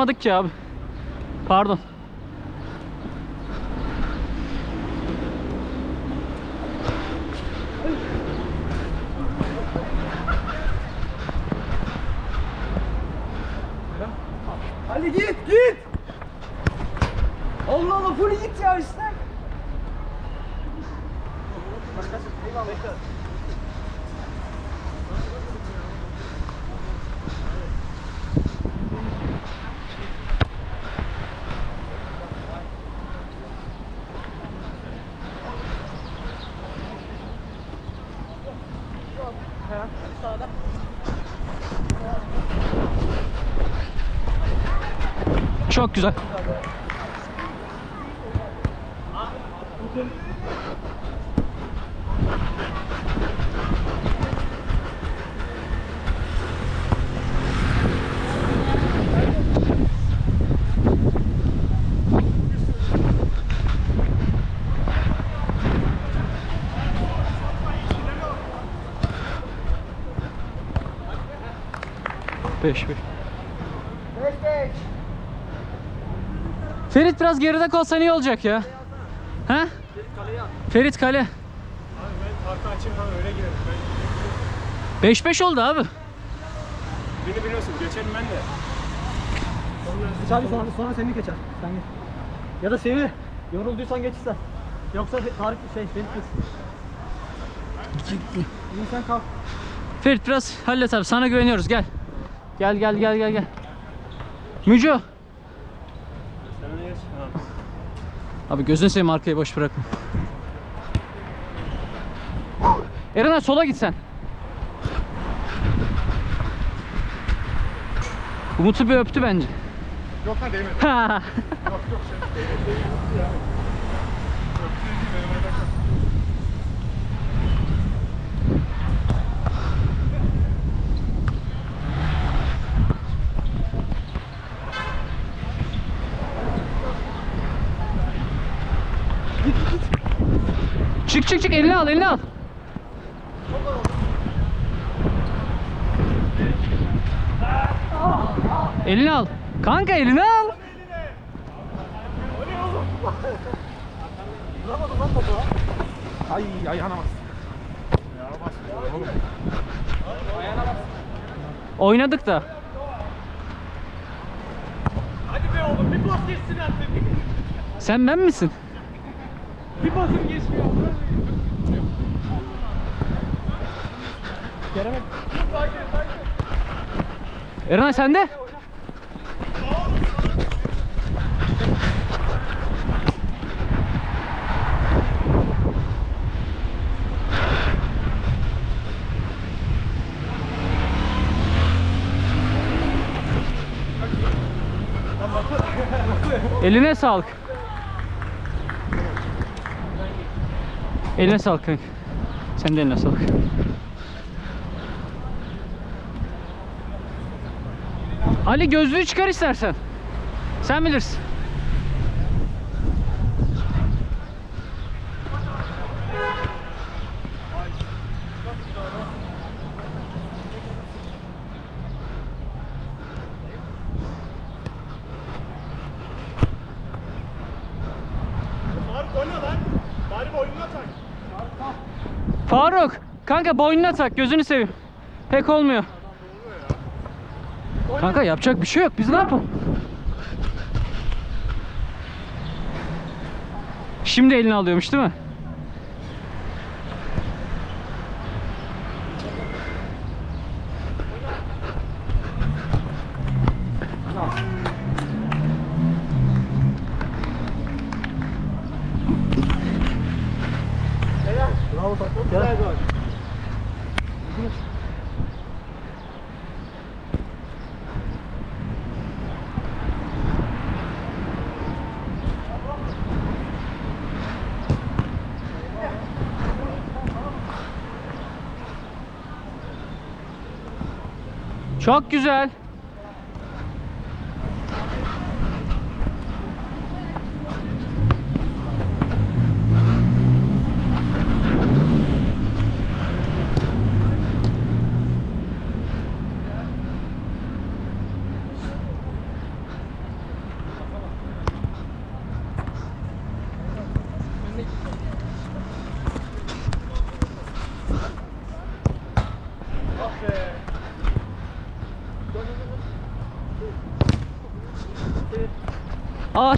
çıkamadık ki abi. Pardon. Hadi git git. Allah Allah full git ya işte. Çok güzel. Beş beş. Ferit biraz geride kalsan iyi olacak ya. He? Ferit kale. Abi ben arka açayım falan öyle girerim. 5-5 oldu abi. Ben, beni biliyorsun geçerim ben de. Çağrı sonra, sonra Semih geçer. Sen git. Ya da Semih yorulduysan geçirsen. Yoksa Tarık şey Ferit git. İyi sen kalk. Ferit biraz hallet abi sana güveniyoruz gel. Gel gel gel gel gel. Müco. Sen öne geç. Ha. Abi gözünü seveyim arkayı boş bırakma. Eren abi sola git sen. Umut'u bir öptü bence. Yok lan değmedi. Ha. Yok yok şey. Değmedi değmedi ya. Çık çık çık elini al elini al. Elini al. Kanka elini al. Ay ayağına bas. Oynadık da. Hadi be oğlum bir pas geçsin artık. Sen ben misin? Bir pasım geçmiyor. Kerem'e Eren sen de? Eline sağlık. Eline sağlık kanka. Sen de eline sağlık. Ali gözlüğü çıkar istersen. Sen bilirsin. Faruk kanka boynuna tak, gözünü seveyim. Pek olmuyor. Kanka yapacak bir şey yok. Biz ne yapalım? Şimdi elini alıyormuş değil mi? bravo takım. Gel. Çok güzel.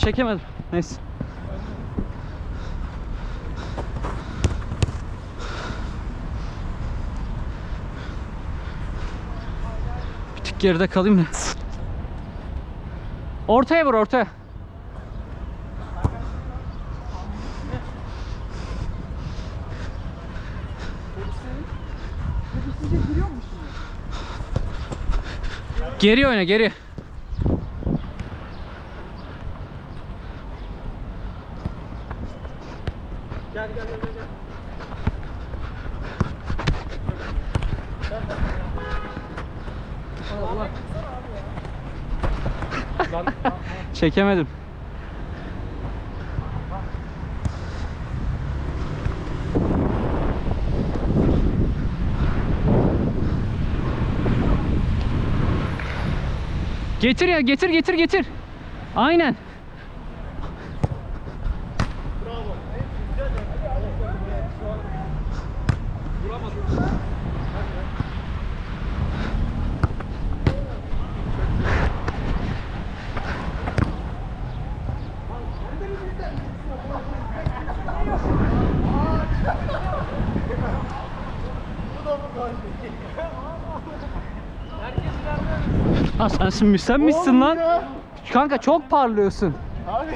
Çekemedim. Neyse. Bir tık geride kalayım da. Ortaya vur ortaya. Geri oyna geri. Gel gel gel gel. Çekemedim. Getir ya getir getir getir. Aynen. Sensin sen misin lan? Kanka çok parlıyorsun. Abi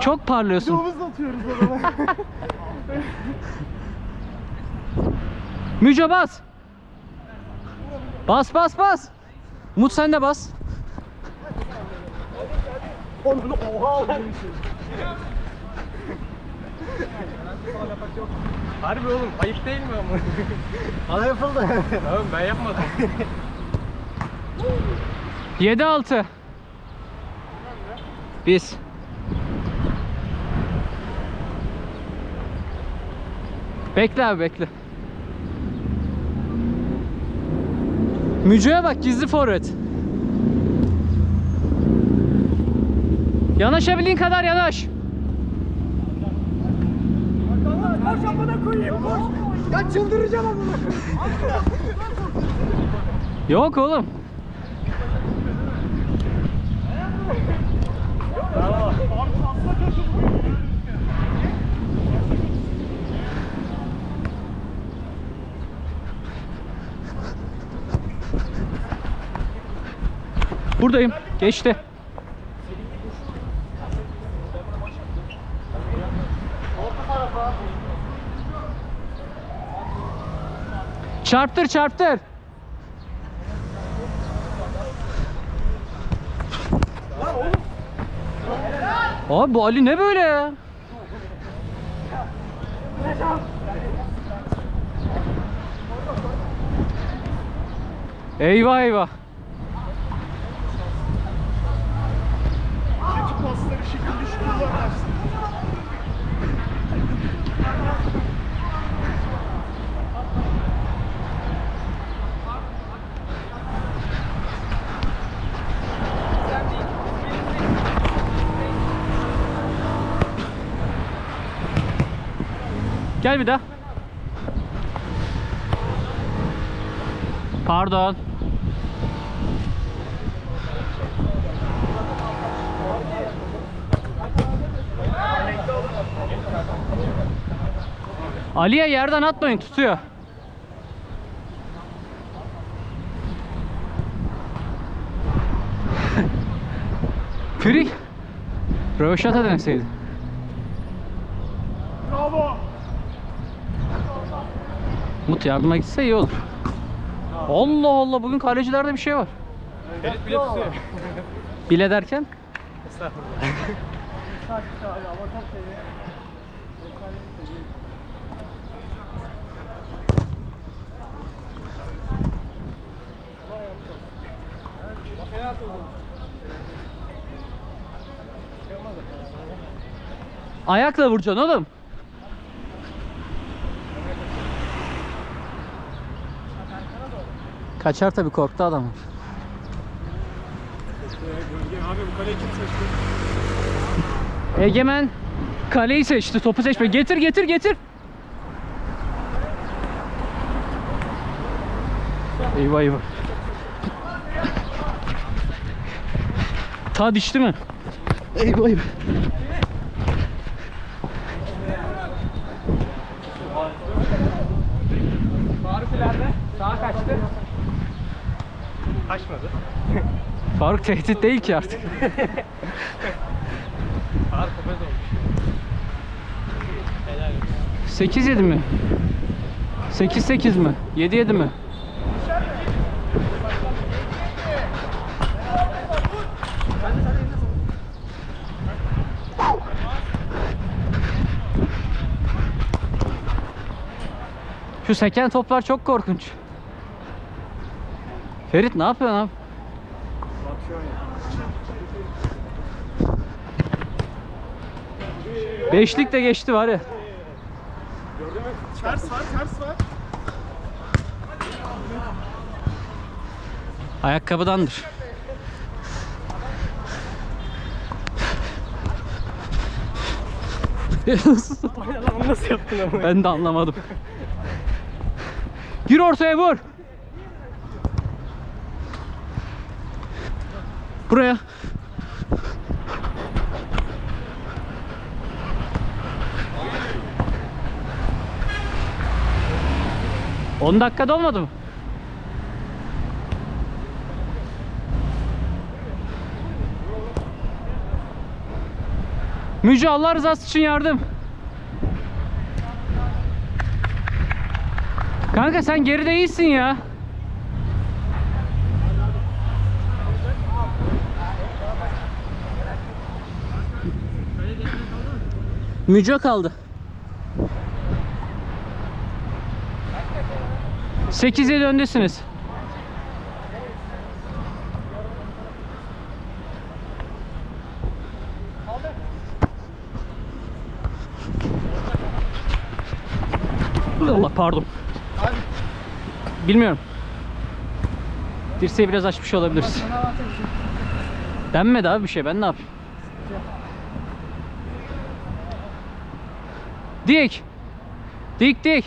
Çok parlıyorsun. omuz atıyoruz adama. Müce bas. Bas bas bas. Umut sen de bas. Onu oha Harbi oğlum ayıp değil mi ama? Bana yapıldı. Oğlum ben yapmadım. 7-6. Biz. Bekle abi bekle. Mücü'ye bak gizli forvet. Yanaşabildiğin kadar yanaş. Amına koyayım koş. Ya çıldıracağım amına Yok oğlum. Buradayım. Geçti. Çarptır çarptır. Abi bu Ali ne böyle ya? Eyvah eyvah. Kötü pasları şekil düştü Gel bir daha. Pardon. Ali'ye yerden atmayın tutuyor. Free. Röveşata deneseydin. Umut yardıma gitse iyi olur. Allah Allah bugün kalecilerde bir şey var. Ferit bile tutuyor. Bile derken? Ayakla vuracaksın oğlum. Kaçar tabii korktu adam. Abi bu kaleyi kim seçti? Egemen kaleyi seçti. Topu seçme. Getir getir getir. Eyvah eyvah. Ta dişti mi? Eyvah eyvah. Faruk tehdit değil ki artık. Faruk obez olmuş. Helal olsun. 8 7 mi? 8 8 mi? 7 7 mi? Şu seken toplar çok korkunç. Ferit ne yapıyorsun abi? Beşlik de geçti var ya. Ters var, ters var. Ayakkabıdandır. Nasıl yaptın ama? ben de anlamadım. Gir ortaya vur. Buraya. On dakikada olmadı mı? Müce Allah rızası için yardım. Kanka sen geride iyisin ya. Müce kaldı. 8 7 öndesiniz. Allah pardon. Bilmiyorum. Dirseği biraz açmış olabiliriz. Denmedi abi bir şey ben ne yapayım? Dik. Dik dik.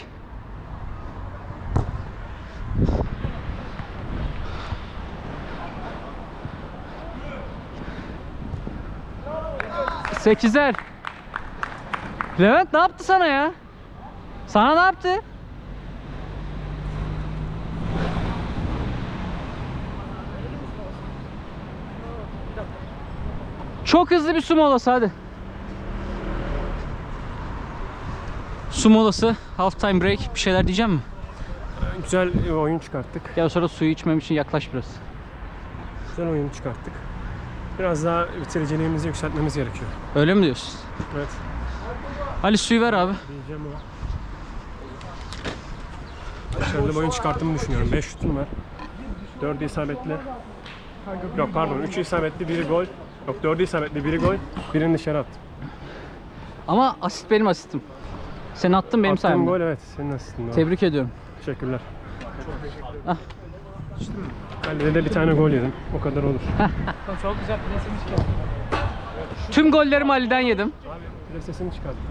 Sekizer. Levent ne yaptı sana ya? Sana ne yaptı? Çok hızlı bir su molası hadi. Su molası, half time break bir şeyler diyeceğim mi? Güzel oyun çıkarttık. Gel sonra suyu içmem için yaklaş biraz. Güzel oyun çıkarttık. Biraz daha bitiriciliğimizi yükseltmemiz gerekiyor. Öyle mi diyorsun? Evet. Ali suyu ver abi. Diyeceğim o. Başarılı bir oyun çıkarttığımı düşünüyorum. 5 şutum var. 4 isabetli. Yok pardon 3 isabetli biri gol. Yok 4 isabetli biri gol. Birini dışarı attım. Ama asist benim asistim. Sen attın benim Attığım sayemde. gol evet senin asistin. doğru. Tebrik ediyorum. Teşekkürler. Ah. Kalede de bir tane gol yedim. O kadar olur. Çok güzel presini çıkar. Tüm gollerimi Ali'den yedim. Bir de sesini çıkarttım.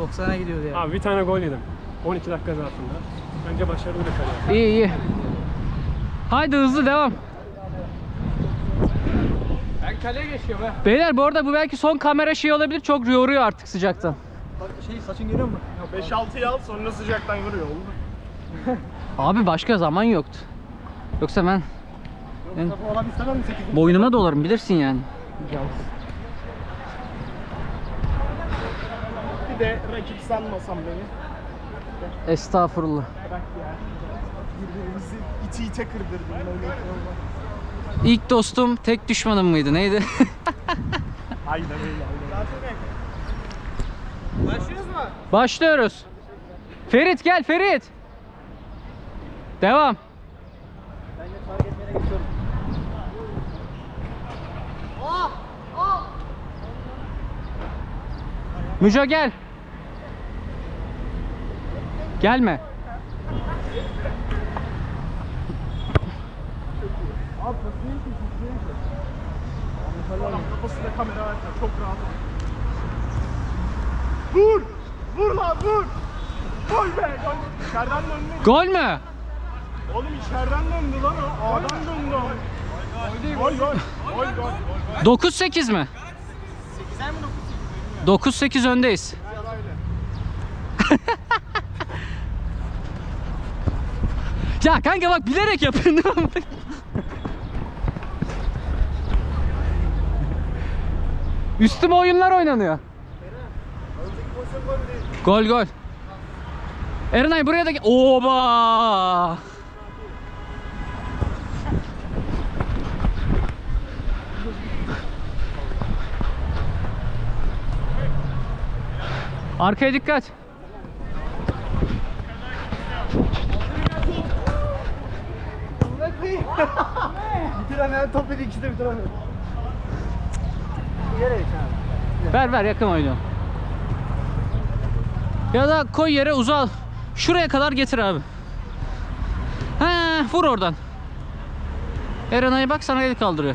90'a gidiyordu ya. Abi bir tane gol yedim. 12 dakika zarfında. Bence başarılı bir kariyer. İyi iyi. Haydi hızlı devam. Ben kaleye geçiyor be. Beyler bu arada bu belki son kamera şey olabilir. Çok yoruyor artık sıcaktan. Bak şey saçın geliyor mu? 5-6'yı al sonra sıcaktan vuruyor oldu. Abi başka zaman yoktu. Yoksa ben 8'in? boynuma dolarım bilirsin yani. Bir de rakip sanmasam beni. Estağfurullah. Bırak ya. Birbirimizi iti ite kırdırdın. İlk dostum tek düşmanım mıydı neydi? Aynen öyle. Başlıyoruz mu? Başlıyoruz. Ferit gel Ferit. Devam. Ben de target yerine geçiyorum. Müco gel. Gelme. Adam kafasında kamera varsa çok rahat ol. Vur! Vur lan vur! Gol be! Gol! İçeriden döndü. Gol mü? Oğlum içeriden döndü lan o. A'dan döndü o. Gol gol. 9-8 mi? 9-8 öndeyiz. ya kanka bak bilerek yapıyorsun. Üstüme oyunlar oynanıyor. Gol gol. Erenay buraya da. Oba! Arkaya dikkat. Bitiremeyen top dedi ikisi de bitiremiyor. Yere geç abi. Ver ver yakın oynuyor. Ya da koy yere uzal. Şuraya kadar getir abi. He, vur oradan. Erenay'a bak sana el kaldırıyor.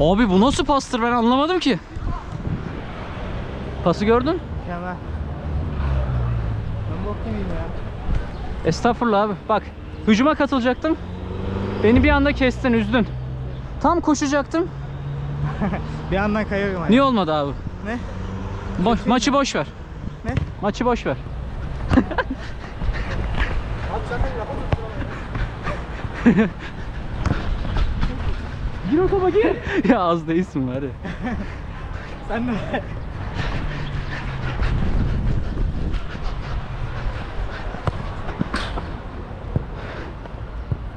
Abi bu nasıl pastır ben anlamadım ki. Pası gördün? Mükemmel. Ben bok yemeyeyim ya. Estağfurullah abi. Bak hücuma katılacaktım. Beni bir anda kestin, üzdün. Tam koşacaktım. Bir yandan kayıyorum. Niye olmadı abi? Ne? Boş, maçı boş ver. Ne? Maçı boş ver. gir o topa gir. ya az değilsin var ya. Sen de.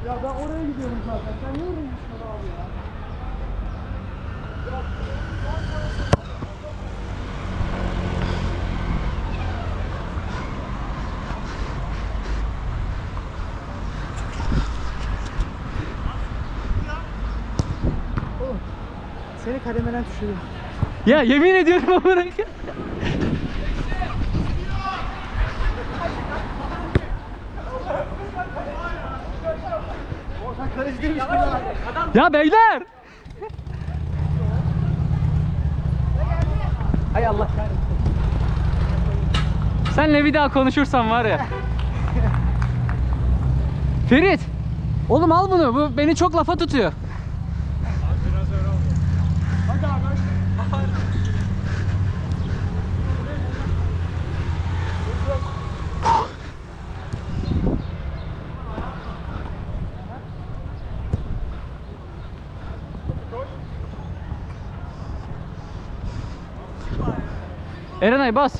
ya ben oraya gidiyorum zaten. Sen niye oraya gidiyorsun kademeden düşürdüm. Ya yemin ediyorum amına. Ya beyler. Hay Allah Senle bir daha konuşursam var ya. Ferit. Oğlum al bunu. Bu beni çok lafa tutuyor. Erenay bas.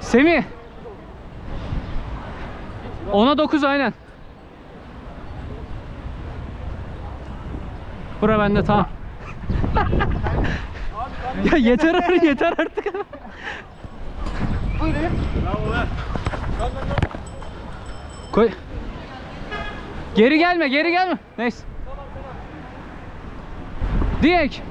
Semih. Ona 9 aynen. Bura bende tamam. ya yeter artık yeter artık. Koy. Geri gelme, geri gelme. Neyse. Diyek.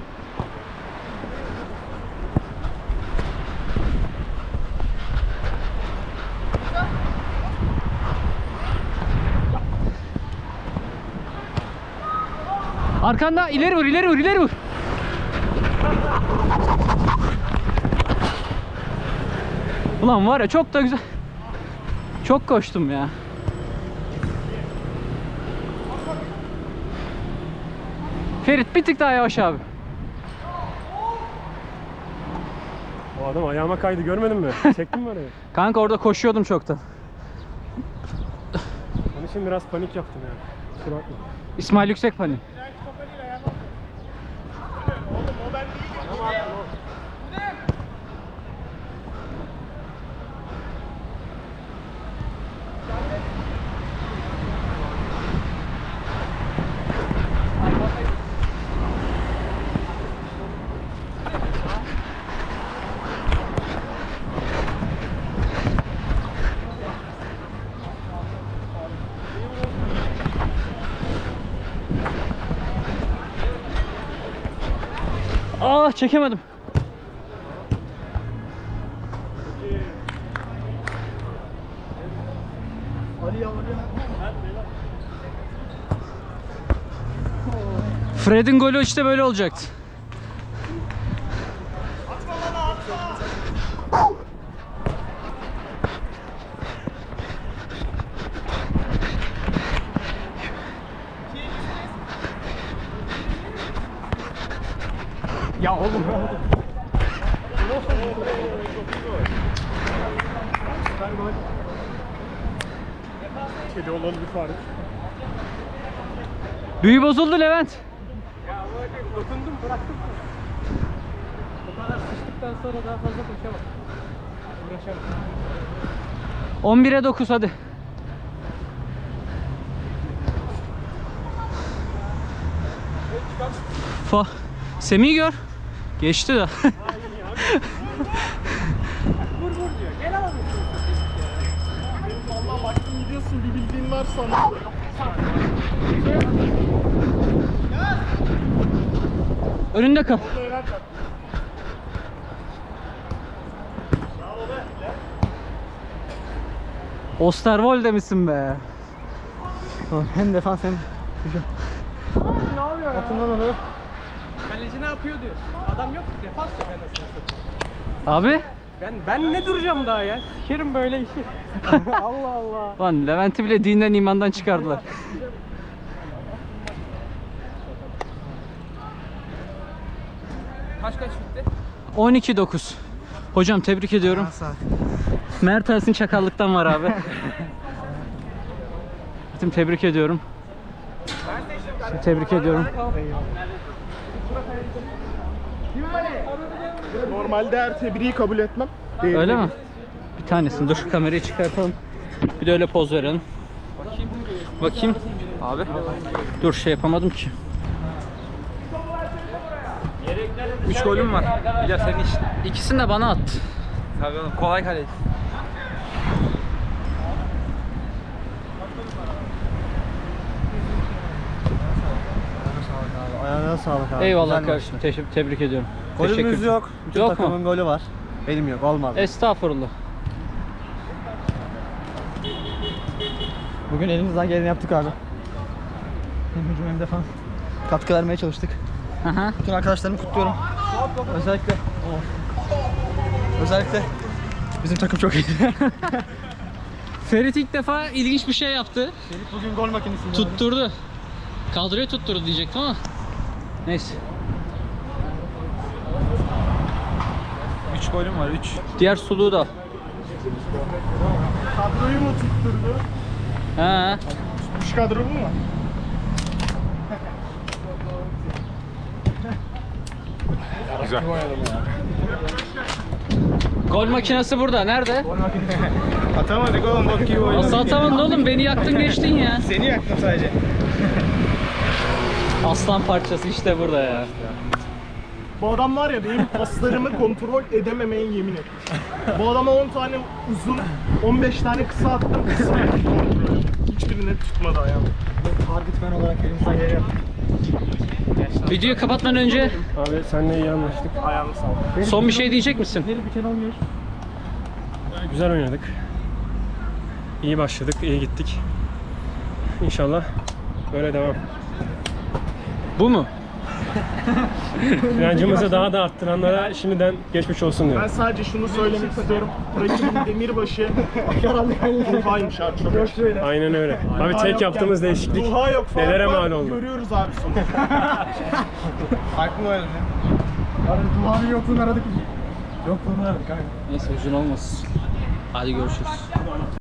Arkanda ileri vur, ileri vur, ileri vur. Ulan var ya çok da güzel. Çok koştum ya. Ferit bir tık daha yavaş abi. O adam ayağıma kaydı görmedin mi? Çektin mi orayı? Kanka orada koşuyordum çoktan. Onun için biraz panik yaptım ya. Kusura bakma. İsmail Yüksek Pani. Aa çekemedim. Fred'in golü işte böyle olacaktı. Ya oğlum. Kedi olan bir Faruk. Büyü bozuldu Levent. Dokundum bıraktım. Bu kadar sıçtıktan sonra daha fazla koşamam. Uğraşamam. 11'e 9 hadi. Fa Semih'i gör. Geçti de. Gidiyorsun bir bildiğin var sana. Önünde kal. Osterwolde misin be? Hem defans hem hücum. Ne yapıyor ya? Atından onu. Kaleci ne yapıyor diyor. Adam yok defans yok satayım. Abi? Ben, ben ne duracağım daha ya? Sikerim böyle işi. Allah Allah. Lan Levent'i bile dinden imandan çıkardılar. Kaç kaç bitti? 12-9. Hocam tebrik ediyorum. Mertens'in çakallıktan var abi. Bütün tebrik ediyorum. Tebrik ediyorum. Normalde her tebriği kabul etmem. Değil. Öyle mi? Bir tanesini dur kamerayı çıkartalım. Bir de öyle poz verelim. Bakayım. Abi. Dur şey yapamadım ki. 3 golüm var. Ya senin iş. İkisini de bana attı. Tabii oğlum kolay kaleci. Ayağına sağlık abi. Eyvallah Güzel kardeşim. Teşekkür, tebrik ediyorum. Golümüz Teşekkür. yok. Bütün Yok mu? takımın golü var. Benim yok. Olmadı. Estağfurullah. Bugün elimizden geleni yaptık abi. Hem hücum hem defans. Katkı vermeye çalıştık. Aha. Bütün arkadaşlarımı kutluyorum. Özellikle Özellikle bizim takım çok iyi. Ferit ilk defa ilginç bir şey yaptı. Bugün gol makinesi. Tutturdu. Kadroyu tutturdu diyecektim ama. Neyse. 3 golüm var 3. Diğer suluğu da al. Kadroyu mu tutturdu? Ha. Şu kadro bu mu? Gol makinesi burada. Nerede? Atamadık oğlum bak iyi oynadık. Nasıl atamadın oğlum? Beni yaktın geçtin ya. Seni yaktım sadece. Aslan parçası işte burada ya. Bu adam var ya benim paslarımı kontrol edememeye yemin etmiş. Bu adama 10 tane uzun, 15 tane kısa attım. Kısa. Hiçbirini tutmadı ayağım. Target man olarak elimizden geleni yaptık. Videoyu kapatmadan önce Abi seninle iyi anlaştık. Ayağını sağ son bir şey diyecek misin? Güzel oynadık. İyi başladık, iyi gittik. İnşallah böyle devam. Bu mu? İnancımızı daha da arttıranlara şimdiden geçmiş olsun diyorum. Ben sadece şunu söylemek istiyorum. Rakibin Demirbaşı Duha'ymış abi çok açık. Aynen öyle. Abi tek yaptığımız değişiklik Duha yok falan nelere mal oldu. Görüyoruz abi sonuçta. Aklım öyle. Duhan'ın yokluğunu aradık. Yokluğunu aradık abi. Neyse uzun olmasın. Hadi görüşürüz.